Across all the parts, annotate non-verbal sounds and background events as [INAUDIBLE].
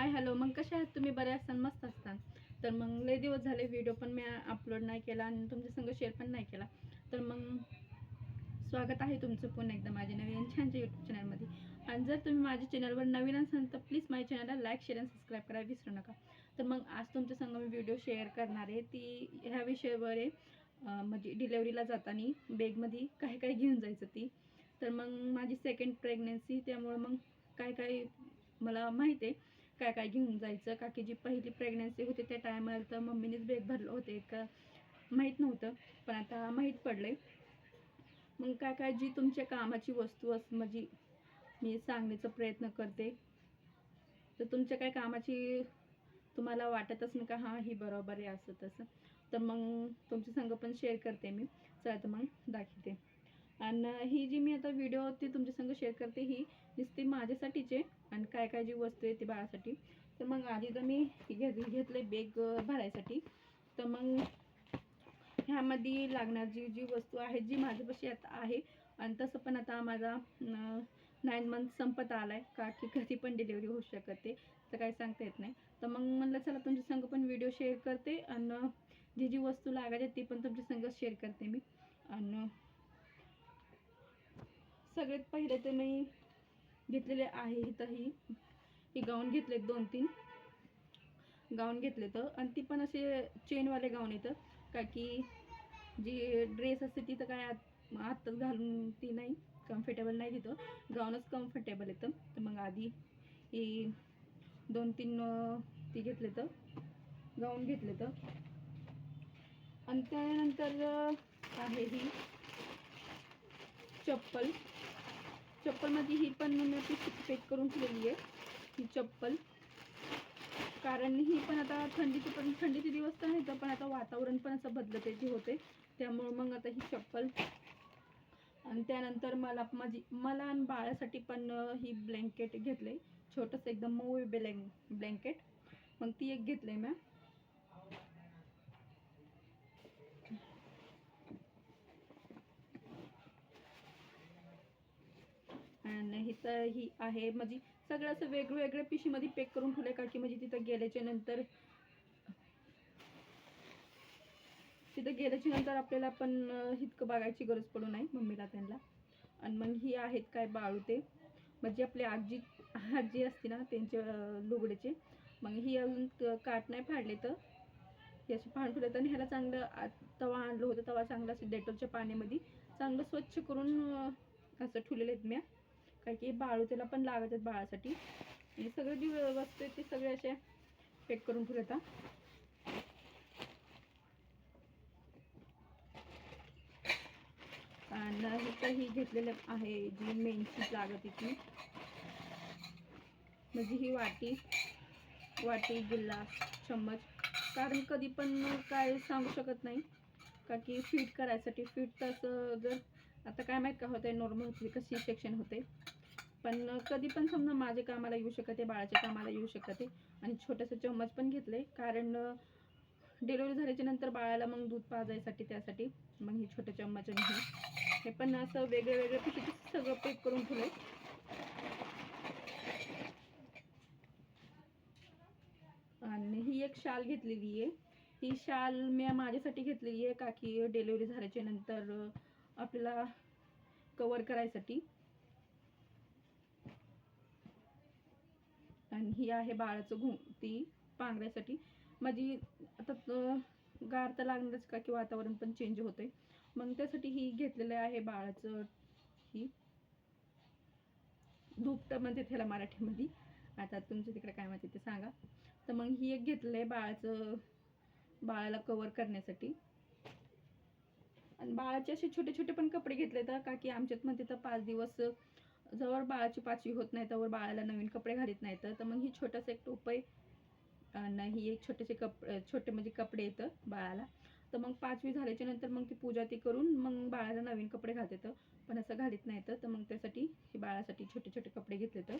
Hi hello. मग कसे आहात? तुम्ही बरे असाल? मस्त असताल तर मग लय दिवस झाले व्हिडिओ पण मी अपलोड नाही केला आणि तुमच्या संग शेअर पण नाही केला. तर मग स्वागत आहे तुमचं पुन्हा एकदा माझ्या नवीन छानच्या यूट्यूब चॅनलमध्ये आणि जर तुम्ही माझ्या चॅनलवर नवीन असाल तर प्लीज माझ्या चॅनलला लाईक शेअर आणि सबस्क्राईब करायला विसरू नका. तर मग आज तुमच्या संग मी व्हिडिओ शेअर करणार आहे. ती ह्या विषयावर आहे. म्हणजे डिलेवरीला जाताना बेगमध्ये काय काय घेऊन जायचं ती. तर मग माझी सेकंड प्रेग्नन्सी त्यामुळं मग काय काय मला माहीत आहे. काय काय घेऊन जायचं? काकी जी पहिली प्रेग्नन्सी होती त्या टायमाला तर मम्मीनेच बेग भरलं होते. का माहीत नव्हतं पण आता माहीत पडलंय. मग काय काय जी तुमच्या कामाची वस्तू अस म्हणजे मी सांगण्याचा प्रयत्न करते. तर तुमच्या काय कामाची तुम्हाला वाटत असेल का हां ही बरोबर आहे असं तसं. तर मग तुमच्या संग पण शेअर करते मी. चला तर मग दाखवते. आणि ही जी मी आता व्हिडिओ ती तुमच्या संग शेअर करते ही नुसती माझ्यासाठीच आहे आणि काय काय जी वस्तू आहे ती बाळासाठी. तर मग आधी तर मी घेत घेतले बेग भरायसाठी. तर मग ह्यामध्ये लागणारी जी जी वस्तू आहे जी माझ्यापाशी आता आहे आणि तसं पण आता माझा नाईन मंथ संपत आला आहे का की कधी पण डिलिव्हरी होऊ शकते तर काही सांगता येत नाही. तर मग म्हणलं चला तुमच्या संग पण व्हिडिओ शेअर करते आणि जी जी वस्तू लागायची ती पण तुमच्या संग शेअर करते मी. आणि सगळ्यात पहिले तर मी घेतलेले आहे इथंही. हे गाऊन घेतले दोन तीन. गाऊन घेतले तर. आणि ती पण असे चेनवाले गाऊन येतं. का की जी ड्रेस असते ती तर काय आत आत्ताच घालून ती नाही कम्फर्टेबल नाही तिथं. गाऊनच कम्फर्टेबल येतं. तर मग आधी ही दोन तीन ती घेतले तर. गाऊन घेतले तर. आणि त्यानंतर आहे ही चप्पल. चप्पलमध्ये ही पण मी ती पॅक करून ठेवलेली आहे ही चप्पल. कारण ही पण आता थंडीचे पण थंडीचे दिवस तर नाही पण आता वातावरण पण असं बदलते होते. त्यामुळं मग आता ही चप्पल. आणि त्यानंतर मला माझी मला आणि बाळासाठी पण ही ब्लँकेट घेतले छोटंसं एकदम मऊ ब्लँक ब्लँकेट. मग ती एक घेतलं आहे मॅम ही आहे. म्हणजे सगळं असं वेगवेगळ्या पिशीमध्ये पॅक करून ठेवलं का? की म्हणजे तिथं गेल्याच्यानंतर तिथं गेल्याच्यानंतर आपल्याला पण इतकं बघायची गरज पडू नाही मम्मीला त्यांना. आणि मग ही आहेत काय बाळू ते. म्हणजे आपली आजी आजी असते ना त्यांच्या लुगड्याचे मग ही अजून काट नाही फाडले तर. याचे असे ठेवले तर ह्याला चांगलं तवा आणलं होतं तवा चांगलं असं डेटॉलच्या पाण्यामध्ये. चांगलं स्वच्छ करून असं ठेवलेले आहेत म्या. काय की बाळू त्याला पण लागतात आहेत बाळासाठी. हे सगळे जी वस्तू आहेत ते सगळे असे पॅक करून ठेवले ही घेतलेलं आहे जी मेनची लागत ती म्हणजे ही वाटी वाटी गिल्लास चम्मच. कारण कधी पण काय सांगू शकत नाही. का की फीट करायसाठी फिट तसं जर आता काय माहीत का होतं नॉर्मल होते कशी सेक्शन होते. पण कधी पण समजा माझे कामाला येऊ शकते बाळाच्या कामाला येऊ शकते. आणि छोटंसं चम्मच पण घेतले कारण डिलिव्हरी झाल्याच्यानंतर बाळाला मग दूध पाजायसाठी त्यासाठी मग हे छोटे चम्मच आणि हे. पण असं वेगळे वेगळे पिशवीत सगळं पॅक करून ठेवले आणि ही एक शाल घेतलेली आहे. ही शाल मी माझ्यासाठी घेतलेली आहे का की डिलिव्हरी झाल्याच्यानंतर आपल्याला कवर करायसाठी. आणि ही आहे बाळाचं घुम ती पांघरायसाठी माझी आता गार तर लागणारच का की वातावरण पण चेंज होते मग त्यासाठी ही घेतलेलं आहे बाळाचं ही. धूपट म्हणते त्याला मराठीमध्ये. आता तुमच्या तिकडे काय माहिती ते सांगा. तर मग ही एक घेतलं आहे बाळाचं बाळाला कवर करण्यासाठी. आणि बाळाचे असे छोटे छोटे पण कपडे घेतले तर का की आमच्यात म्हणते तर पाच दिवस जवळ बाळाची पाचवी होत नाही तर बाळाला नवीन कपडे घालीत नाही तर मग ही छोटंसं एक टोप आणि ही एक छोटेसे कप छोटे म्हणजे कपडे येतं बाळाला. तर मग पाचवी झाल्याच्यानंतर मग ती पूजा ती करून मग बाळाला नवीन कपडे घालते तर पण असं घालीत नाही तर मग त्यासाठी हे बाळासाठी छोटे छोटे कपडे घेतले तर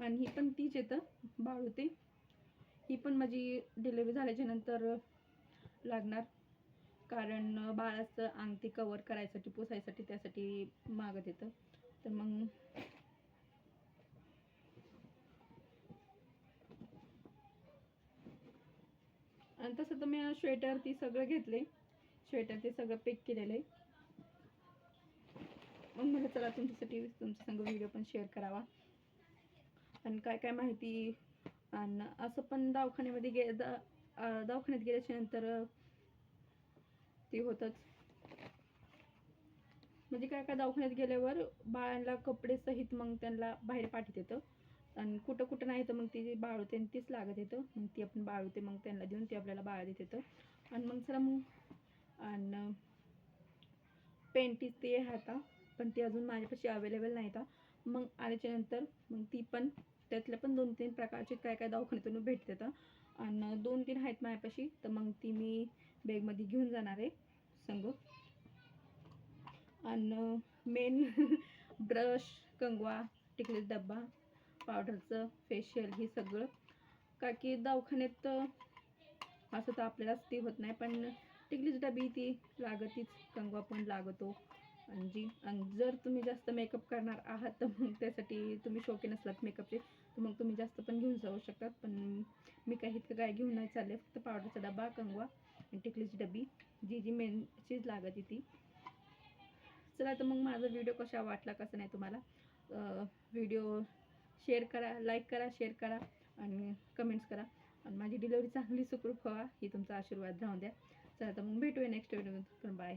आणि ही पण तीच येतं बाळू ते. ही पण माझी डिलेवरी झाल्याच्यानंतर लागणार. कारण बाळाचं अंगठी कवर करायसाठी पुसायसाठी त्यासाठी मागत येतं. तर मग आणि तसं तर मी स्वेटर ती सगळं घेतले स्वेटर ते सगळं पॅक केलेलं आहे. मग म्हटलं चला तुमच्यासाठी तुमच्या संग व्हिडिओ पण शेअर करावा. आणि काय काय माहिती आणि असं पण दवाखान्यामध्ये गे द दवाखान्यात गेल्याच्यानंतर ते होतच. म्हणजे काय काय दवाखान्यात गेल्यावर बाळांना कपडे सहित मग त्यांना बाहेर पाठवत येतं. आणि कुठं कुठं नाही तर मग ती बाळूते आणि तीच लागत येतं. मग ती आपण बाळूते मग त्यांना देऊन ती आपल्याला बाळा देत येतं. आणि मग चला मग आणि पेंटीस ते आहे आता पण ती अजून माझ्यापाशी अवेलेबल नाही आता मग आल्याच्यानंतर मग ती पण त्यातल्या पण दोन तीन प्रकारचे काय काय दवाखान्यातून भेटते तर आणि दोन तीन आहेत माझ्यापाशी तर मग ती मी बॅगमध्ये घेऊन जाणार आहे संग. आणि मेन [LAUGHS] ब्रश कंगवा टिकलीचा डब्बा पावडरचं फेशियल हे सगळं. का की दवाखान्यात असं तर आपल्यालाच ते होत नाही पण टिकलीच डबी ती लागतीच कंगवा पण लागतो. आणि जी आणि जर तुम्ही जास्त मेकअप करणार आहात तर मग त्यासाठी तुम्ही शौकीन असलात मेकअपचे तर मग तुम्ही जास्त पण घेऊन जाऊ शकतात. पण मी काही इतकं काय घेऊन नाही चालले फक्त पावडरचा डबा कंगवा आणि टिकलीची डबी जी जी मेन चीज लागत ती. चला तर मग माझा व्हिडिओ कसा वाटला कसं नाही तुम्हाला? व्हिडिओ शेअर करा लाईक करा शेअर करा आणि कमेंट्स करा. आणि माझी डिलेवरी चांगली सुखरूप व्हा ही तुमचा आशीर्वाद राहून द्या. चला तर मग भेटूया नेक्स्ट व्हिडिओ बाय